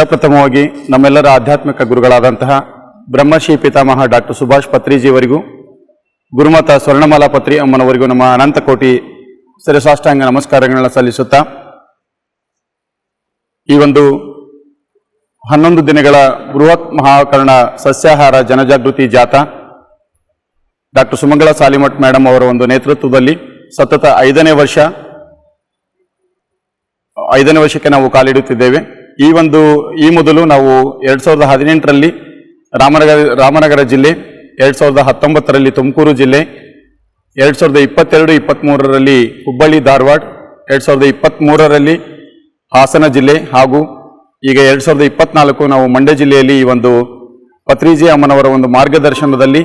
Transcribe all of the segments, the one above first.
ಪ್ರಪ್ರಥಮವಾಗಿ ನಮ್ಮೆಲ್ಲರ ಆಧ್ಯಾತ್ಮಿಕ ಗುರುಗಳಾದಂತಹ ಬ್ರಹ್ಮಶ್ರೀ ಪಿತಾಮಹ ಡಾಕ್ಟರ್ ಸುಭಾಷ್ ಪತ್ರಿಜಿಯವರಿಗೂ, ಗುರುಮತ ಸ್ವರ್ಣಮಾಲಾ ಪತ್ರಿ ಅಮ್ಮನವರಿಗೂ ನಮ್ಮ ಅನಂತ ಕೋಟಿ ಶಿರಸಾಷ್ಟಾಂಗ ನಮಸ್ಕಾರಗಳನ್ನ ಸಲ್ಲಿಸುತ್ತಾ, ಈ ಒಂದು ಹನ್ನೊಂದು ದಿನಗಳ ಬೃಹತ್ ಮಹಾಕರ್ಣ ಸಸ್ಯಾಹಾರ ಜನಜಾಗೃತಿ ಜಾಥಾ, ಡಾಕ್ಟರ್ ಸುಮಂಗಳ ಸಾಲಿಮಠ್ ಮೇಡಮ್ ಅವರ ಒಂದು ನೇತೃತ್ವದಲ್ಲಿ ಸತತ ಐದನೇ ವರ್ಷ, ಐದನೇ ವರ್ಷಕ್ಕೆ ನಾವು ಕಾಲಿಡುತ್ತಿದ್ದೇವೆ. ಈ ಒಂದು, ಈ ಮೊದಲು ನಾವು ಎರಡು ಸಾವಿರದ ಹದಿನೆಂಟರಲ್ಲಿ ರಾಮನಗರ ರಾಮನಗರ ಜಿಲ್ಲೆ, ಎರಡು ಸಾವಿರದ ಹತ್ತೊಂಬತ್ತರಲ್ಲಿ ತುಮಕೂರು ಜಿಲ್ಲೆ, ಎರಡು ಸಾವಿರದ ಇಪ್ಪತ್ತೆರಡು ಇಪ್ಪತ್ತ್ಮೂರರಲ್ಲಿ ಹುಬ್ಬಳ್ಳಿ, ಧಾರವಾಡ, ಎರಡು ಸಾವಿರದ ಇಪ್ಪತ್ತ್ಮೂರರಲ್ಲಿ ಹಾಸನ ಜಿಲ್ಲೆ ಹಾಗೂ ಈಗ ಎರಡ್ ಸಾವಿರದ ಇಪ್ಪತ್ನಾಲ್ಕು ನಾವು ಮಂಡ್ಯ ಜಿಲ್ಲೆಯಲ್ಲಿ ಈ ಒಂದು ಪತ್ರಿಜಿ ಅಮ್ಮನವರ ಒಂದು ಮಾರ್ಗದರ್ಶನದಲ್ಲಿ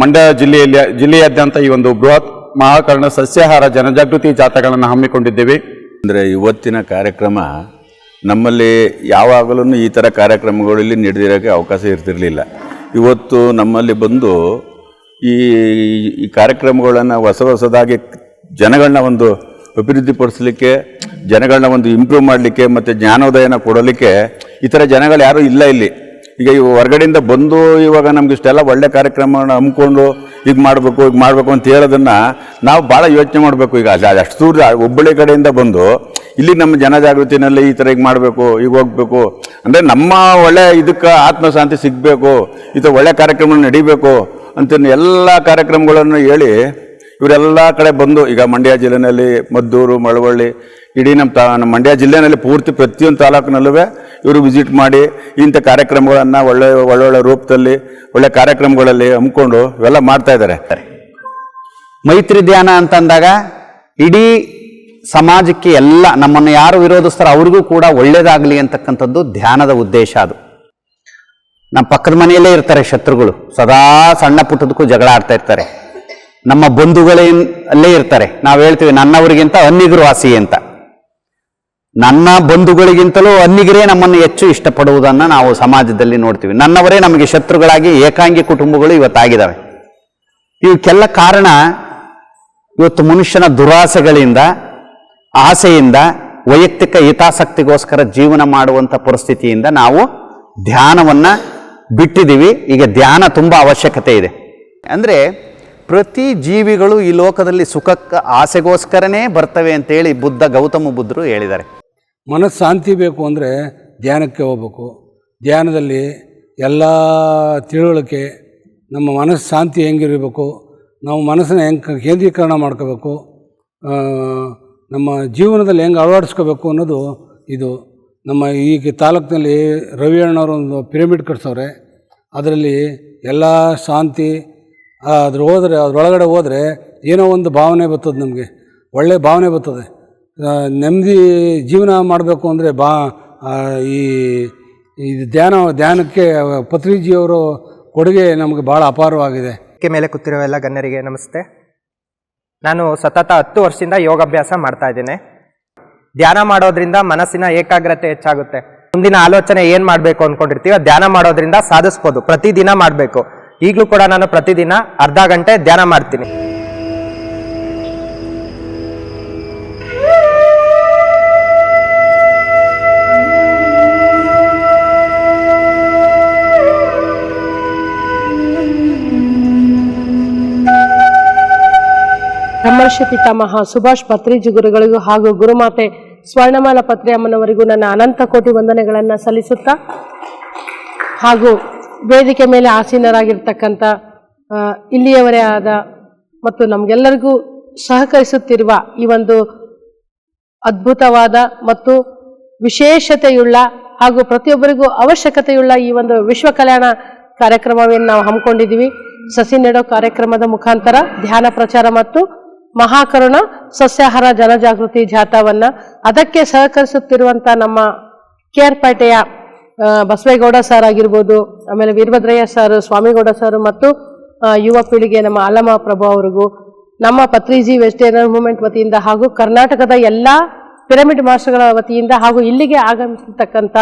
ಮಂಡ್ಯ ಜಿಲ್ಲೆಯಲ್ಲಿ, ಜಿಲ್ಲೆಯಾದ್ಯಂತ ಈ ಒಂದು ಬೃಹತ್ ಮಹಾಕರ್ಣ ಸಸ್ಯಾಹಾರ ಜನಜಾಗೃತಿ ಜಾಥಾಗಳನ್ನು ಹಮ್ಮಿಕೊಂಡಿದ್ದೇವೆ. ಅಂದರೆ ಇವತ್ತಿನ ಕಾರ್ಯಕ್ರಮ ನಮ್ಮಲ್ಲಿ ಯಾವಾಗಲೂ ಈ ಥರ ಕಾರ್ಯಕ್ರಮಗಳಲ್ಲಿ ನಡೆದಿರೋಕ್ಕೆ ಅವಕಾಶ ಇರ್ತಿರಲಿಲ್ಲ. ಇವತ್ತು ನಮ್ಮಲ್ಲಿ ಬಂದು ಈ ಈ ಕಾರ್ಯಕ್ರಮಗಳನ್ನು ಹೊಸ ಹೊಸದಾಗಿ ಜನಗಳನ್ನ ಒಂದು ಅಭಿವೃದ್ಧಿಪಡಿಸಲಿಕ್ಕೆ ಜನಗಳನ್ನ ಒಂದು ಇಂಪ್ರೂವ್ ಮಾಡಲಿಕ್ಕೆ ಮತ್ತು ಜ್ಞಾನೋದಯನ ಕೊಡಲಿಕ್ಕೆ ಈ ಥರ ಜನಗಳು ಯಾರೂ ಇಲ್ಲ ಇಲ್ಲಿ. ಈಗ ಇವು ಹೊರಗಡೆಯಿಂದ ಬಂದು ಇವಾಗ ನಮ್ಗೆ ಇಷ್ಟೆಲ್ಲ ಒಳ್ಳೆ ಕಾರ್ಯಕ್ರಮ ಹಮ್ಮಿಕೊಂಡು ಈಗ ಮಾಡಬೇಕು ಈಗ ಮಾಡಬೇಕು ಅಂತ ಹೇಳೋದನ್ನು ನಾವು ಭಾಳ ಯೋಚನೆ ಮಾಡಬೇಕು. ಈಗ ಅಷ್ಟು ದೂರ ಹುಬ್ಬಳ್ಳಿ ಕಡೆಯಿಂದ ಬಂದು ಇಲ್ಲಿ ನಮ್ಮ ಜನಜಾಗೃತಿನಲ್ಲಿ ಈ ಥರ ಈಗ ಮಾಡಬೇಕು ಈಗ ಹೋಗ್ಬೇಕು. ಅಂದರೆ ನಮ್ಮ ಒಳ್ಳೆ ಇದಕ್ಕೆ ಆತ್ಮಶಾಂತಿ ಸಿಗಬೇಕು ಈ ಥರ ಒಳ್ಳೆ ಕಾರ್ಯಕ್ರಮ ನಡಿಬೇಕು ಅಂತ ಎಲ್ಲ ಕಾರ್ಯಕ್ರಮಗಳನ್ನು ಹೇಳಿ ಇವರೆಲ್ಲ ಕಡೆ ಬಂದು, ಈಗ ಮಂಡ್ಯ ಜಿಲ್ಲೆನಲ್ಲಿ ಮದ್ದೂರು, ಮಳವಳ್ಳಿ, ಇಡೀ ನಮ್ಮ ತಾ, ನಮ್ಮ ಮಂಡ್ಯ ಜಿಲ್ಲೆನಲ್ಲಿ ಪೂರ್ತಿ ಪ್ರತಿಯೊಂದು ತಾಲೂಕಿನಲ್ಲೂ ಇವರು ವಿಸಿಟ್ ಮಾಡಿ, ಇಂಥ ಕಾರ್ಯಕ್ರಮಗಳನ್ನು ಒಳ್ಳೆ, ಒಳ್ಳೊಳ್ಳೆ ರೂಪದಲ್ಲಿ, ಒಳ್ಳೆ ಕಾರ್ಯಕ್ರಮಗಳಲ್ಲಿ ಹಮ್ಮಿಕೊಂಡು ಇವೆಲ್ಲ ಮಾಡ್ತಾ ಇದ್ದಾರೆ. ಮೈತ್ರಿ ಧ್ಯಾನ ಅಂತಂದಾಗ ಇಡೀ ಸಮಾಜಕ್ಕೆ ಎಲ್ಲ, ನಮ್ಮನ್ನು ಯಾರು ವಿರೋಧಿಸ್ತಾರೋ ಅವ್ರಿಗೂ ಕೂಡ ಒಳ್ಳೇದಾಗಲಿ ಅಂತಕ್ಕಂಥದ್ದು ಧ್ಯಾನದ ಉದ್ದೇಶ ಅದು. ನಮ್ಮ ಪಕ್ಕದ ಮನೆಯಲ್ಲೇ ಇರ್ತಾರೆ ಶತ್ರುಗಳು. ಸದಾ ಸಣ್ಣ ಪುಟ್ಟದಕ್ಕೂ ಜಗಳ ಆಡ್ತಾ ಇರ್ತಾರೆ. ನಮ್ಮ ಬಂಧುಗಳೇ ಅಲ್ಲೇ ಇರ್ತಾರೆ. ನಾವು ಹೇಳ್ತೀವಿ, ನನ್ನವರಿಗಿಂತ ಅನ್ನಿಗರು ವಾಸಿ ಅಂತ. ನನ್ನ ಬಂಧುಗಳಿಗಿಂತಲೂ ಅನ್ನಿಗರೇ ನಮ್ಮನ್ನು ಹೆಚ್ಚು ಇಷ್ಟಪಡುವುದನ್ನು ನಾವು ಸಮಾಜದಲ್ಲಿ ನೋಡ್ತೀವಿ. ನನ್ನವರೇ ನಮಗೆ ಶತ್ರುಗಳಾಗಿ ಏಕಾಂಗಿ ಕುಟುಂಬಗಳು ಇವತ್ತಾಗಿದ್ದಾವೆ ಇವಕ್ಕೆಲ್ಲ ಕಾರಣ ಇವತ್ತು ಮನುಷ್ಯನ ದುರಾಸೆಗಳಿಂದ, ಆಸೆಯಿಂದ, ವೈಯಕ್ತಿಕ ಹಿತಾಸಕ್ತಿಗೋಸ್ಕರ ಜೀವನ ಮಾಡುವಂಥ ಪರಿಸ್ಥಿತಿಯಿಂದ ನಾವು ಧ್ಯಾನವನ್ನು ಬಿಟ್ಟಿದ್ದೀವಿ ಈಗ ಧ್ಯಾನ ತುಂಬ ಅವಶ್ಯಕತೆ ಇದೆ. ಅಂದರೆ ಪ್ರತಿ ಜೀವಿಗಳು ಈ ಲೋಕದಲ್ಲಿ ಸುಖಕ್ಕೆ ಆಸೆಗೋಸ್ಕರನೇ ಬರ್ತವೆ ಅಂತೇಳಿ ಬುದ್ಧ ಗೌತಮ ಬುದ್ಧರು ಹೇಳಿದ್ದಾರೆ. ಮನಸ್ಸು ಶಾಂತಿ ಬೇಕು ಅಂದರೆ ಧ್ಯಾನಕ್ಕೆ ಹೋಗ್ಬೇಕು. ಧ್ಯಾನದಲ್ಲಿ ಎಲ್ಲ ತಿಳುವಳಿಕೆ, ನಮ್ಮ ಮನಸ್ಸು ಶಾಂತಿ ಹೆಂಗಿರಬೇಕು, ನಾವು ಮನಸ್ಸನ್ನ ಹೆಂಗೆ ಕೇಂದ್ರೀಕರಣ ಮಾಡ್ಕೋಬೇಕು ನಮ್ಮ ಜೀವನದಲ್ಲಿ ಹೆಂಗೆ ಅಳವಡಿಸ್ಕೋಬೇಕು ಅನ್ನೋದು ಇದು. ನಮ್ಮ ಈಗ ತಾಲೂಕಿನಲ್ಲಿ ರವಿ ಒಂದು ಪಿರಮಿಡ್ ಕಟ್ಸವ್ರೆ. ಅದರಲ್ಲಿ ಎಲ್ಲ ಶಾಂತಿ ಅದ್ರ ಹೋದರೆ ಅದ್ರೊಳಗಡೆ ಹೋದರೆ ಏನೋ ಒಂದು ಭಾವನೆ ಬರ್ತದೆ ನಮಗೆ. ಒಳ್ಳೆಯ ಭಾವನೆ ಬರ್ತದೆ. ನೆಮ್ಮದಿ ಜೀವನ ಮಾಡಬೇಕು ಅಂದರೆ ಬಾ ಈ ಇದು ಧ್ಯಾನ, ಧ್ಯಾನಕ್ಕೆ ಪತ್ರಿಜಿಯವರು ಕೊಡುಗೆ ನಮಗೆ ಭಾಳ ಅಪಾರವಾಗಿದೆ. ಕೆ ಮೇಲೆ ಕೂತಿರೋ ಎಲ್ಲ ಗಣ್ಯರಿಗೆ ನಮಸ್ತೆ. ನಾನು ಸತತ ಹತ್ತು ವರ್ಷದಿಂದ ಯೋಗಾಭ್ಯಾಸ ಮಾಡ್ತಾ ಇದ್ದೇನೆ. ಧ್ಯಾನ ಮಾಡೋದ್ರಿಂದ ಮನಸ್ಸಿನ ಏಕಾಗ್ರತೆ ಹೆಚ್ಚಾಗುತ್ತೆ. ಮುಂದಿನ ಆಲೋಚನೆ ಏನು ಮಾಡಬೇಕು ಅಂದ್ಕೊಂಡಿರ್ತೀವಿ ಧ್ಯಾನ ಮಾಡೋದ್ರಿಂದ ಸಾಧಿಸ್ಬೋದು. ಪ್ರತಿದಿನ ಮಾಡಬೇಕು. ಈಗಲೂ ಕೂಡ ನಾನು ಪ್ರತಿದಿನ ಅರ್ಧ ಗಂಟೆ ಧ್ಯಾನ ಮಾಡ್ತೀನಿ. ಬ್ರಹ್ಮರ್ಷಿ ಪಿತಾಮಹ ಸುಭಾಷ್ ಪತ್ರಿಜಿ ಗುರುಗಳಿಗೂ ಹಾಗೂ ಗುರುಮಾತೆ ಸ್ವರ್ಣಮಾಲ ಪತ್ರಿ ಅಮ್ಮನವರಿಗೂ ನನ್ನ ಅನಂತ ಕೋಟಿ ವಂದನೆಗಳನ್ನು ಸಲ್ಲಿಸುತ್ತಾ ಹಾಗೂ ವೇದಿಕೆ ಮೇಲೆ ಆಸೀನರಾಗಿರ್ತಕ್ಕಂಥ ಇಲ್ಲಿಯವರೇ ಆದ ಮತ್ತು ನಮಗೆಲ್ಲರಿಗೂ ಸಹಕರಿಸುತ್ತಿರುವ ಈ ಒಂದು ಅದ್ಭುತವಾದ ಮತ್ತು ವಿಶೇಷತೆಯುಳ್ಳ ಹಾಗೂ ಪ್ರತಿಯೊಬ್ಬರಿಗೂ ಅವಶ್ಯಕತೆಯುಳ್ಳ ಈ ಒಂದು ವಿಶ್ವ ಕಲ್ಯಾಣ ಕಾರ್ಯಕ್ರಮವನ್ನು ನಾವು ಹಮ್ಮಿಕೊಂಡಿದ್ದೀವಿ. ಸಸಿ ನೆಡೋ ಕಾರ್ಯಕ್ರಮದ ಮುಖಾಂತರ ಧ್ಯಾನ ಪ್ರಚಾರ ಮತ್ತು ಮಹಾಕರುಣ, ಸಸ್ಯಾಹಾರ, ಜನಜಾಗೃತಿ ಜಾಥಾವನ್ನು ಅದಕ್ಕೆ ಸಹಕರಿಸುತ್ತಿರುವಂಥ ನಮ್ಮ ಕೇರ್ಪೇಟೆಯ ಬಸವೇಗೌಡ ಸರ್ ಆಗಿರ್ಬೋದು, ಆಮೇಲೆ ವೀರಭದ್ರಯ್ಯ ಸರ್ ಸ್ವಾಮಿಗೌಡ ಸರ್ ಮತ್ತು ಯುವ ಪೀಳಿಗೆ ನಮ್ಮ ಆಲಮ ಪ್ರಭು ಅವ್ರಿಗೂ, ನಮ್ಮ ಪತ್ರಿಜಿ ವೆಜಿಟೇರಿಯನ್ ಮೂವ್ಮೆಂಟ್ ವತಿಯಿಂದ ಹಾಗೂ ಕರ್ನಾಟಕದ ಎಲ್ಲ ಪಿರಮಿಡ್ ಮಾಸ್ಟರ್ಗಳ ವತಿಯಿಂದ ಹಾಗೂ ಇಲ್ಲಿಗೆ ಆಗಮಿಸತಕ್ಕಂಥ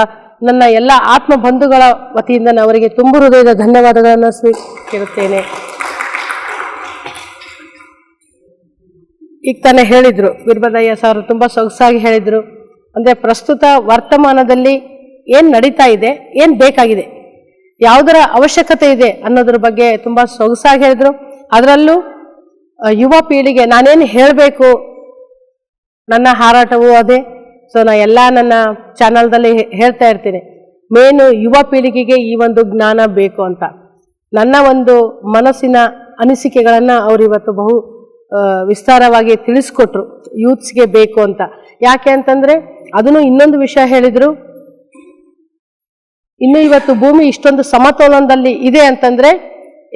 ನನ್ನ ಎಲ್ಲ ಆತ್ಮ ಬಂಧುಗಳ ವತಿಯಿಂದ ನಾನು ಅವರಿಗೆ ತುಂಬು ಹೃದಯದ ಧನ್ಯವಾದಗಳನ್ನು ಸ್ವೀಕರಿಸುತ್ತೇನೆ ಈಗ ತಾನೇ ಹೇಳಿದರು, ವೀರಭದ್ರಯ್ಯ ಸರ್ ತುಂಬ ಸೊಗಸಾಗಿ ಹೇಳಿದರು. ಅಂದರೆ ಪ್ರಸ್ತುತ ವರ್ತಮಾನದಲ್ಲಿ ಏನು ನಡೀತಾ ಇದೆ, ಏನು ಬೇಕಾಗಿದೆ, ಯಾವುದರ ಅವಶ್ಯಕತೆ ಇದೆ ಅನ್ನೋದ್ರ ಬಗ್ಗೆ ತುಂಬ ಸೊಗಸಾಗಿ ಹೇಳಿದ್ರು. ಅದರಲ್ಲೂ ಯುವ ಪೀಳಿಗೆ ನಾನೇನು ಹೇಳಬೇಕು, ನನ್ನ ಹಾರಾಟವೂ ಅದೇ. ಸೊ ನಾ ಎಲ್ಲ ನನ್ನ ಚಾನಲ್ದಲ್ಲಿ ಹೇಳ್ತಾ ಇರ್ತೀನಿ. ಮೇನು ಯುವ ಪೀಳಿಗೆಗೆ ಈ ಒಂದು ಜ್ಞಾನ ಬೇಕು ಅಂತ. ನನ್ನ ಒಂದು ಮನಸ್ಸಿನ ಅನಿಸಿಕೆಗಳನ್ನು ಅವರು ಇವತ್ತು ಬಹು ವಿಸ್ತಾರವಾಗಿ ತಿಳಿಸ್ಕೊಟ್ರು. ಯೂತ್ಸ್ಗೆ ಬೇಕು ಅಂತ. ಯಾಕೆ ಅಂತಂದ್ರೆ, ಅದನ್ನು ಇನ್ನೊಂದು ವಿಷಯ ಹೇಳಿದ್ರು. ಇನ್ನು ಇವತ್ತು ಭೂಮಿ ಇಷ್ಟೊಂದು ಸಮತೋಲನದಲ್ಲಿ ಇದೆ ಅಂತಂದ್ರೆ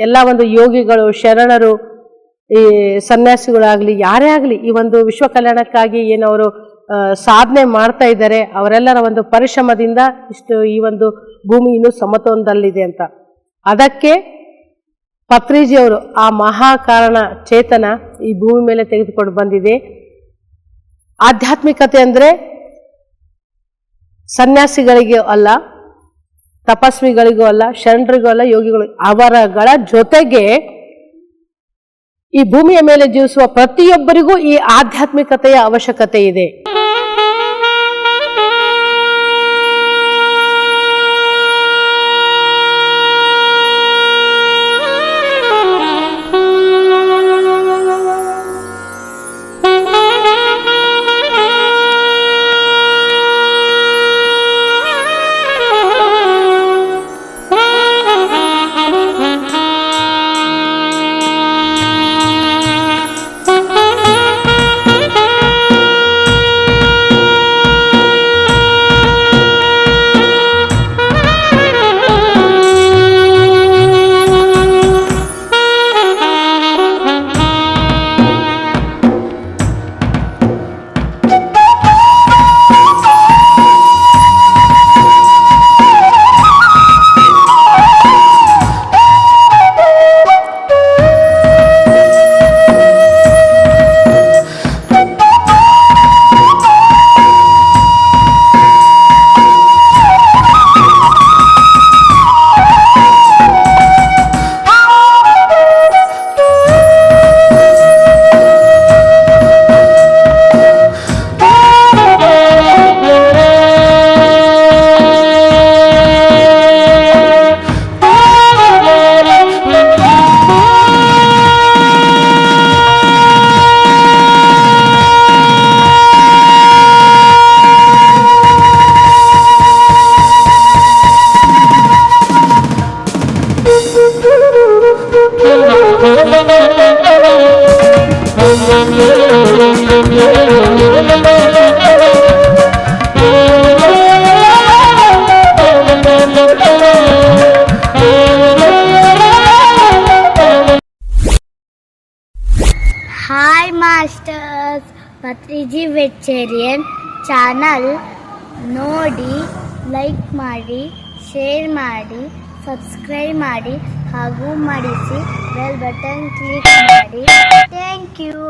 ಎಲ್ಲ ಒಂದು ಯೋಗಿಗಳು, ಶರಣರು, ಈ ಸನ್ಯಾಸಿಗಳಾಗ್ಲಿ, ಯಾರೇ ಆಗಲಿ, ಈ ಒಂದು ವಿಶ್ವ ಕಲ್ಯಾಣಕ್ಕಾಗಿ ಏನು ಅವರು ಸಾಧನೆ ಮಾಡ್ತಾ ಇದ್ದಾರೆ, ಅವರೆಲ್ಲರ ಒಂದು ಪರಿಶ್ರಮದಿಂದ ಇಷ್ಟು ಈ ಒಂದು ಭೂಮಿ ಇನ್ನೂ ಸಮತೋಲನದಲ್ಲಿದೆ ಅಂತ. ಅದಕ್ಕೆ ಪತ್ರಿಜಿಯವರು ಆ ಮಹಾಕಾರಣ ಚೇತನ ಈ ಭೂಮಿ ಮೇಲೆ ತೆಗೆದುಕೊಂಡು ಬಂದಿದೆ. ಆಧ್ಯಾತ್ಮಿಕತೆ ಅಂದರೆ ಸನ್ಯಾಸಿಗಳಿಗೆ ಅಲ್ಲ ತಪಸ್ವಿಗಳಿಗೂ ಅಲ್ಲ, ಶರಣರಿಗೂ ಅಲ್ಲ, ಯೋಗಿಗಳು, ಅವರಗಳ ಜೊತೆಗೆ ಈ ಭೂಮಿಯ ಮೇಲೆ ಜೀವಿಸುವ ಪ್ರತಿಯೊಬ್ಬರಿಗೂ ಈ ಆಧ್ಯಾತ್ಮಿಕತೆಯ ಅವಶ್ಯಕತೆ ಇದೆ. ಪತ್ರಿಜಿ ವೆಚ್ಚೇರಿಯನ್ ಚಾನಲ್ ನೋಡಿ, ಲೈಕ್ ಮಾಡಿ, ಶೇರ್ ಮಾಡಿ, ಸಬ್ಸ್ಕ್ರೈಬ್ ಮಾಡಿ ಹಾಗೂ ಮಾಡಿಸಿ ಬೆಲ್ ಬಟನ್ ಕ್ಲಿಕ್ ಮಾಡಿ. Thank you.